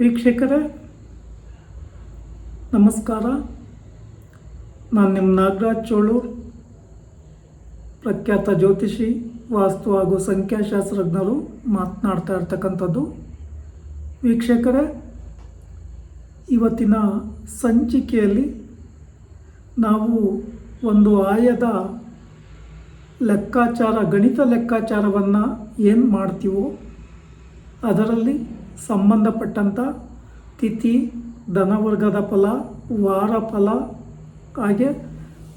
ವೀಕ್ಷಕರೇ, ನಮಸ್ಕಾರ. ನಾನು ನಿಮ್ಮ ನಾಗರಾಜ್ ಚೋಳೂರ್ ಪ್ರಖ್ಯಾತ ಜ್ಯೋತಿಷಿ, ವಾಸ್ತು ಹಾಗೂ ಸಂಖ್ಯಾಶಾಸ್ತ್ರಜ್ಞರು ಮಾತನಾಡ್ತಾ ಇರ್ತಕ್ಕಂಥದ್ದು. ವೀಕ್ಷಕರೇ, ಇವತ್ತಿನ ಸಂಚಿಕೆಯಲ್ಲಿ ನಾವು ಒಂದು ಆಯದ ಲೆಕ್ಕಾಚಾರ, ಗಣಿತ ಲೆಕ್ಕಾಚಾರವನ್ನು ಏನು ಮಾಡ್ತೀವೋ ಅದರಲ್ಲಿ ಸಂಬಂಧಪಟ್ಟಂಥ ತಿಥಿ, ಧನವರ್ಗದ ಫಲ, ವಾರ ಫಲ, ಹಾಗೆ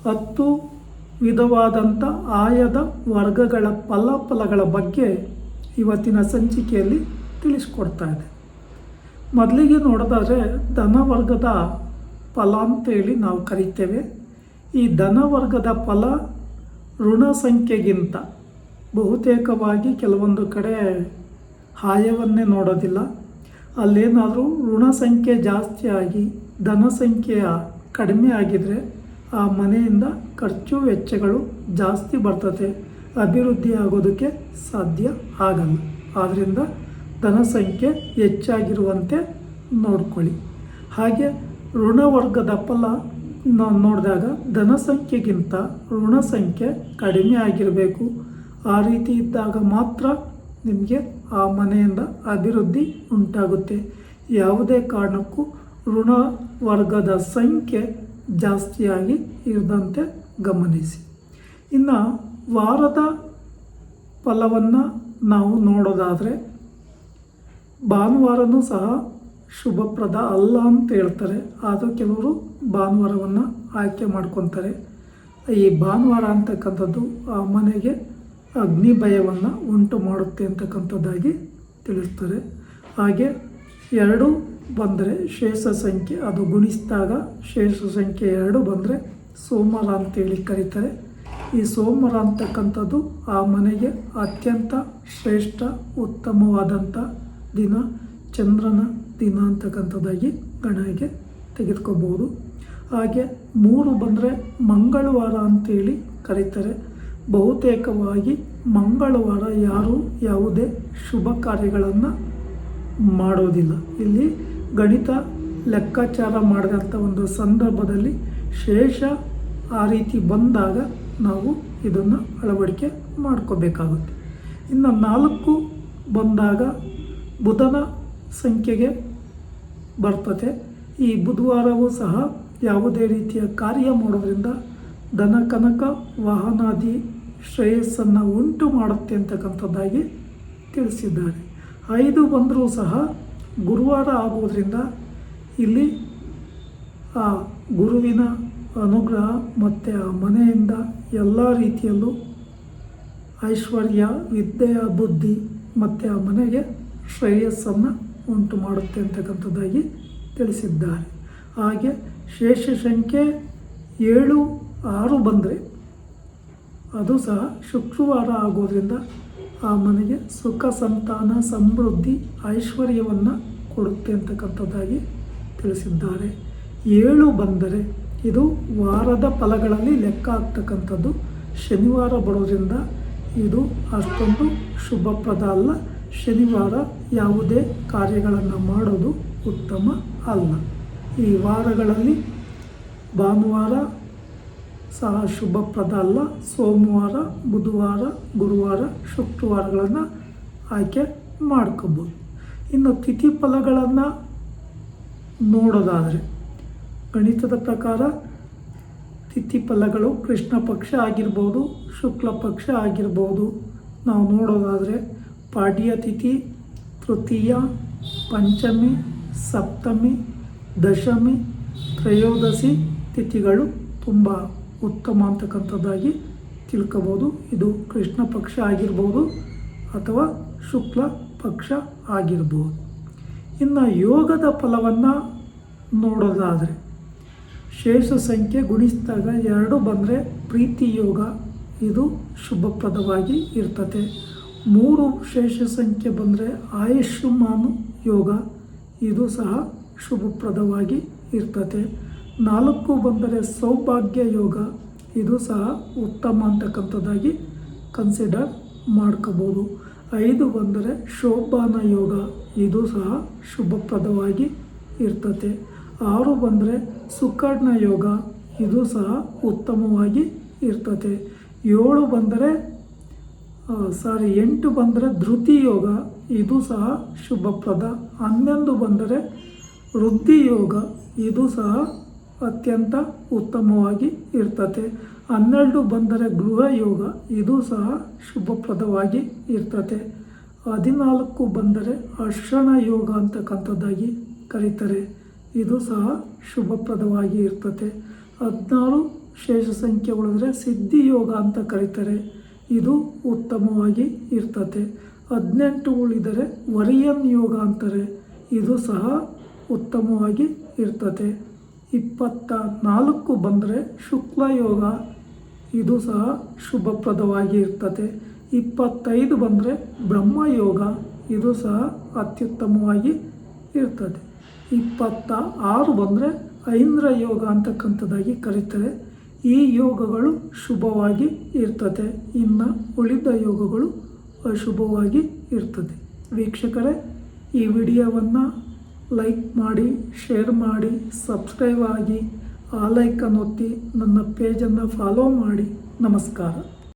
ಹತ್ತು ವಿಧವಾದಂಥ ಆಯದ ವರ್ಗಗಳ ಫಲಾಫಲಗಳ ಬಗ್ಗೆ ಇವತ್ತಿನ ಸಂಚಿಕೆಯಲ್ಲಿ ತಿಳಿಸ್ಕೊಡ್ತಾ ಇದೆ. ಮೊದಲಿಗೆ ನೋಡೋದಾದರೆ ಧನವರ್ಗದ ಫಲ ಅಂತೇಳಿ ನಾವು ಕರಿತೇವೆ. ಈ ಧನವರ್ಗದ ಫಲ ಋಣ ಸಂಖ್ಯೆಗಿಂತ ಬಹುತೇಕವಾಗಿ ಕೆಲವೊಂದು ಕಡೆ ಹಾಯವನ್ನೇ ನೋಡೋದಿಲ್ಲ. ಅಲ್ಲೇನಾದರೂ ಋಣ ಸಂಖ್ಯೆ ಜಾಸ್ತಿ ಆಗಿ ಧನ ಸಂಖ್ಯೆಯ ಕಡಿಮೆ ಆಗಿದ್ದರೆ ಆ ಮನೆಯಿಂದ ಖರ್ಚು ವೆಚ್ಚಗಳು ಜಾಸ್ತಿ ಬರ್ತದೆ ಅಭಿವೃದ್ಧಿ ಆಗೋದಕ್ಕೆ ಸಾಧ್ಯ ಆಗಲ್ಲ. ಆದ್ದರಿಂದ ಧನ ಸಂಖ್ಯೆ ಹೆಚ್ಚಾಗಿರುವಂತೆ ನೋಡ್ಕೊಳ್ಳಿ. ಹಾಗೆ ಋಣವರ್ಗದ ಫಲ ನೋಡಿದಾಗ ಧನ ಸಂಖ್ಯೆಗಿಂತ ಋಣ ಸಂಖ್ಯೆ ಕಡಿಮೆ ಆಗಿರಬೇಕು. ಆ ರೀತಿ ಇದ್ದಾಗ ಮಾತ್ರ ನಿಮಗೆ ಆ ಮನೆಯಿಂದ ಅಭಿವೃದ್ಧಿ ಉಂಟಾಗುತ್ತೆ. ಯಾವುದೇ ಕಾರಣಕ್ಕೂ ಋಣ ವರ್ಗದ ಸಂಖ್ಯೆ ಜಾಸ್ತಿಯಾಗಿ ಇರದಂತೆ ಗಮನಿಸಿ. ಇನ್ನು ವಾರದ ಫಲವನ್ನು ನಾವು ನೋಡೋದಾದರೆ ಭಾನುವಾರನೂ ಸಹ ಶುಭಪ್ರದ ಅಲ್ಲ ಅಂತ ಹೇಳ್ತಾರೆ. ಆದರೂ ಕೆಲವರು ಭಾನುವಾರವನ್ನು ಆಯ್ಕೆ ಮಾಡ್ಕೊತಾರೆ. ಈ ಭಾನುವಾರ ಅಂತಕ್ಕಂಥದ್ದು ಆ ಮನೆಗೆ ಅಗ್ನಿ ಭಯವನ್ನು ಉಂಟು ಮಾಡುತ್ತೆ ಅಂತಕ್ಕಂಥದ್ದಾಗಿ ತಿಳಿಸ್ತಾರೆ. ಹಾಗೆ ಎರಡು ಬಂದರೆ ಶೇಷ ಸಂಖ್ಯೆ, ಅದು ಗುಣಿಸಿದಾಗ ಶೇಷ ಸಂಖ್ಯೆ ಎರಡು ಬಂದರೆ ಸೋಮವಾರ ಅಂತೇಳಿ ಕರೀತಾರೆ. ಈ ಸೋಮವಾರ ಅಂತಕ್ಕಂಥದ್ದು ಆ ಮನೆಗೆ ಅತ್ಯಂತ ಶ್ರೇಷ್ಠ, ಉತ್ತಮವಾದಂಥ ದಿನ, ಚಂದ್ರನ ದಿನ ಅಂತಕ್ಕಂಥದ್ದಾಗಿ ಗಣನೆಗೆ ತೆಗೆದುಕೋಬೋದು ಹಾಗೆ ಮೂರು ಬಂದರೆ ಮಂಗಳವಾರ ಅಂತೇಳಿ ಕರೀತಾರೆ. ಬಹುತೇಕವಾಗಿ ಮಂಗಳವಾರ ಯಾರೂ ಯಾವುದೇ ಶುಭ ಕಾರ್ಯಗಳನ್ನು ಮಾಡೋದಿಲ್ಲ. ಇಲ್ಲಿ ಗಣಿತ ಲೆಕ್ಕಾಚಾರ ಮಾಡಿದಂಥ ಒಂದು ಸಂದರ್ಭದಲ್ಲಿ ಶೇಷ ಆ ರೀತಿ ಬಂದಾಗ ನಾವು ಇದನ್ನು ಅಳವಡಿಕೆ ಮಾಡ್ಕೋಬೇಕಾಗುತ್ತೆ. ಇನ್ನು ನಾಲ್ಕು ಬಂದಾಗ ಬುಧನ ಸಂಖ್ಯೆಗೆ ಬರ್ತದೆ ಈ ಬುಧವಾರವೂ ಸಹ ಯಾವುದೇ ರೀತಿಯ ಕಾರ್ಯ ಮಾಡೋದ್ರಿಂದ ದನ ಕನಕ, ವಾಹನಾದಿ ಶ್ರೇಯಸ್ಸನ್ನು ಉಂಟು ಮಾಡುತ್ತೆ ಅಂತಕ್ಕಂಥದ್ದಾಗಿ ತಿಳಿಸಿದ್ದಾರೆ. ಐದು ಬಂದರೂ ಸಹ ಗುರುವಾರ ಆಗೋದರಿಂದ ಇಲ್ಲಿ ಆ ಗುರುವಿನ ಅನುಗ್ರಹ ಮತ್ತು ಆ ಮನೆಯಿಂದ ಎಲ್ಲ ರೀತಿಯಲ್ಲೂ ಐಶ್ವರ್ಯ ವಿದ್ಯೆಯ ಬುದ್ಧಿ ಮತ್ತು ಆ ಮನೆಗೆ ಶ್ರೇಯಸ್ಸನ್ನು ಉಂಟು ಮಾಡುತ್ತೆ ಅಂತಕ್ಕಂಥದ್ದಾಗಿ ತಿಳಿಸಿದ್ದಾರೆ. ಹಾಗೆ ಶೇಷ ಸಂಖ್ಯೆ ಏಳು ಆರು ಬಂದರೆ ಅದು ಸಹ ಶುಕ್ರವಾರ ಆಗೋದ್ರಿಂದ ಆ ಮನೆಗೆ ಸುಖ, ಸಂತಾನ, ಸಮೃದ್ಧಿ, ಐಶ್ವರ್ಯವನ್ನು ಕೊಡುತ್ತೆ ಅಂತಕ್ಕಂಥದ್ದಾಗಿ ತಿಳಿಸಿದ್ದಾರೆ. ಏಳು ಬಂದರೆ ಇದು ವಾರದ ಫಲಗಳಲ್ಲಿ ಲೆಕ್ಕ ಆಗ್ತಕ್ಕಂಥದ್ದು. ಶನಿವಾರ ಬರೋದ್ರಿಂದ ಇದು ಅಷ್ಟೊಂದು ಶುಭಪ್ರದ ಅಲ್ಲ. ಶನಿವಾರ ಯಾವುದೇ ಕಾರ್ಯಗಳನ್ನು ಮಾಡೋದು ಉತ್ತಮ ಅಲ್ಲ. ಈ ವಾರಗಳಲ್ಲಿ ಭಾನುವಾರ ಸಹ ಶುಭಪ್ರದ ಅಲ್ಲ. ಸೋಮವಾರ, ಬುಧವಾರ, ಗುರುವಾರ, ಶುಕ್ರವಾರಗಳನ್ನು ಆಯ್ಕೆ ಮಾಡ್ಕೋಬೋದು. ಇನ್ನು ತಿಥಿ ಫಲಗಳನ್ನು ನೋಡೋದಾದರೆ, ಗಣಿತದ ಪ್ರಕಾರ ತಿಥಿ ಫಲಗಳು ಕೃಷ್ಣ ಪಕ್ಷ ಆಗಿರ್ಬೋದು, ಶುಕ್ಲ ಪಕ್ಷ ಆಗಿರ್ಬೋದು. ನಾವು ನೋಡೋದಾದರೆ, ಪಾಡ್ಯ ತಿಥಿ, ತೃತೀಯ, ಪಂಚಮಿ, ಸಪ್ತಮಿ, ದಶಮಿ, ತ್ರಯೋದಶಿ ತಿಥಿಗಳು ತುಂಬ ಉತ್ತಮ ಅಂತಕ್ಕಂಥದ್ದಾಗಿ ತಿಳ್ಕೋಬೋದು. ಇದು ಕೃಷ್ಣ ಪಕ್ಷ ಆಗಿರ್ಬೋದು ಅಥವಾ ಶುಕ್ಲ ಪಕ್ಷ ಆಗಿರ್ಬೋದು. ಇನ್ನು ಯೋಗದ ಫಲವನ್ನು ನೋಡೋದಾದರೆ ಶೇಷ ಸಂಖ್ಯೆ ಗುಣಿಸಿದಾಗ ಎರಡು ಬಂದರೆ ಪ್ರೀತಿ ಯೋಗ. ಇದು ಶುಭಪ್ರದವಾಗಿ ಇರ್ತದೆ ಮೂರು ಶೇಷ ಸಂಖ್ಯೆ ಬಂದರೆ ಆಯುಷ್ಮಾನು ಯೋಗ. ಇದು ಸಹ ಶುಭಪ್ರದವಾಗಿ ಇರ್ತದೆ ನಾಲ್ಕು ಬಂದರೆ ಸೌಭಾಗ್ಯ ಯೋಗ. ಇದು ಸಹ ಉತ್ತಮ ಅಂತಕ್ಕಂಥದ್ದಾಗಿ ಕನ್ಸಿಡರ್ ಮಾಡ್ಕೋಬೋದು. ಐದು ಬಂದರೆ ಶೋಭಾನ ಯೋಗ. ಇದು ಸಹ ಶುಭಪ್ರದವಾಗಿ ಇರ್ತತೆ. ಆರು ಬಂದರೆ ಸುಕರ್ಣ ಯೋಗ. ಇದು ಸಹ ಉತ್ತಮವಾಗಿ ಇರ್ತತೆ. ಏಳು ಬಂದರೆ ಸಾರಿ ಎಂಟು ಬಂದರೆ ಧೃತಿ ಯೋಗ. ಇದು ಸಹ ಶುಭಪ್ರದ. ಹನ್ನೊಂದು ಬಂದರೆ ವೃದ್ಧಿ ಯೋಗ. ಇದು ಸಹ ಅತ್ಯಂತ ಉತ್ತಮವಾಗಿ ಇರ್ತತೆ. ಹನ್ನೆರಡು ಬಂದರೆ ಗೃಹ ಯೋಗ, ಇದು ಸಹ ಶುಭಪ್ರದವಾಗಿ ಇರ್ತತೆ. ಹದಿನಾಲ್ಕು ಬಂದರೆ ಅರ್ಶನ ಯೋಗ ಅಂತಕ್ಕಂಥದ್ದಾಗಿ ಕರೀತಾರೆ. ಇದು ಸಹ ಶುಭಪ್ರದವಾಗಿ ಇರ್ತತೆ. ಹದಿನಾರು ಶೇಷ ಸಂಖ್ಯೆ ಉಳಿದ್ರೆ ಸಿದ್ಧಿ ಯೋಗ ಅಂತ ಕರೀತಾರೆ. ಇದು ಉತ್ತಮವಾಗಿ ಇರ್ತತೆ. ಹದಿನೆಂಟು ಉಳಿದರೆ ವರಿಯನ್ ಯೋಗ ಅಂತಾರೆ. ಇದು ಸಹ ಉತ್ತಮವಾಗಿ ಇರ್ತತೆ. ಇಪ್ಪತ್ತ ನಾಲ್ಕು ಬಂದರೆ ಶುಕ್ಲ ಯೋಗ. ಇದು ಸಹ ಶುಭಪ್ರದವಾಗಿ ಇರ್ತದೆ ಇಪ್ಪತ್ತೈದು ಬಂದರೆ ಬ್ರಹ್ಮಯೋಗ ಇದು ಸಹ ಅತ್ಯುತ್ತಮವಾಗಿ ಇರ್ತದೆ. ಇಪ್ಪತ್ತ ಆರು ಬಂದರೆ ಐಂದ್ರ ಯೋಗ ಅಂತಕ್ಕಂಥದ್ದಾಗಿ ಕರೀತಾರೆ. ಈ ಯೋಗಗಳು ಶುಭವಾಗಿ ಇರ್ತದೆ. ಇನ್ನು ಉಳಿದ ಯೋಗಗಳು ಅಶುಭವಾಗಿ ಇರ್ತದೆ. ವೀಕ್ಷಕರೇ, ಈ ವಿಡಿಯೋವನ್ನು ಲೈಕ್ ಮಾಡಿ ಶೇರ್ ಮಾಡಿ ಸಬ್ಸ್ಕ್ರೈಬ್ ಆಗಿ ಆ ಲೈಕನ್ನು ಒತ್ತಿ ನನ್ನ ಪೇಜನ್ನು ಫಾಲೋ ಮಾಡಿ. ನಮಸ್ಕಾರ.